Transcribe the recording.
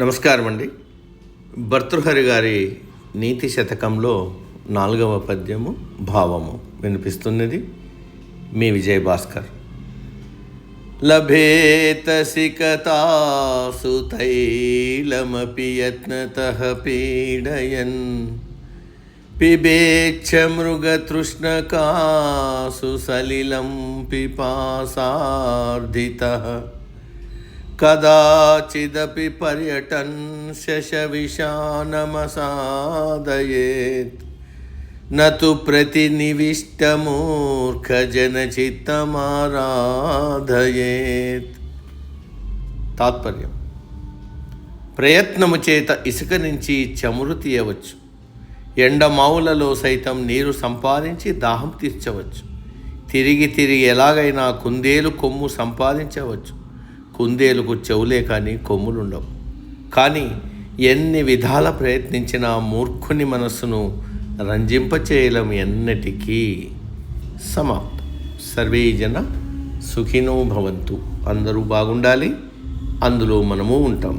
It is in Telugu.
నమస్కారం అండి భర్తృహరి గారి నీతి శతకంలో నాలుగవ పద్యము భావము వినిపిస్తున్నది మీ విజయ భాస్కర్ లభేత సికతాసు తైలమపి యత్నత పీడయన్. పిబేచ్ఛ మృగతృష్ణకాసు సలిలం పిపాసార్ధిత. కదాచిదపి పర్యటన్ శశవిషానమసాదయేత్. నతు ప్రతినివిష్టమూర్ఖజనచిత్తమారాధయేత్. తాత్పర్యం. ప్రయత్నము చేత ఇసుక నుంచి చమురు తీయవచ్చు. ఎండమావులలో సైతం నీరు సంపాదించి దాహం తీర్చవచ్చు. తిరిగి తిరిగి ఎలాగైనా కుందేలు కొమ్ము సంపాదించవచ్చు. కుందేలుకు చెవులే కానీ కొమ్ములుండవు. కానీ ఎన్ని విధాల ప్రయత్నించినా మూర్ఖుని మనస్సును రంజింపచేయలం ఎన్నటికీ. సమాప్తం. సర్వే జన సుఖినో భవంతు. అందరూ బాగుండాలి. అందులో మనము ఉంటాం.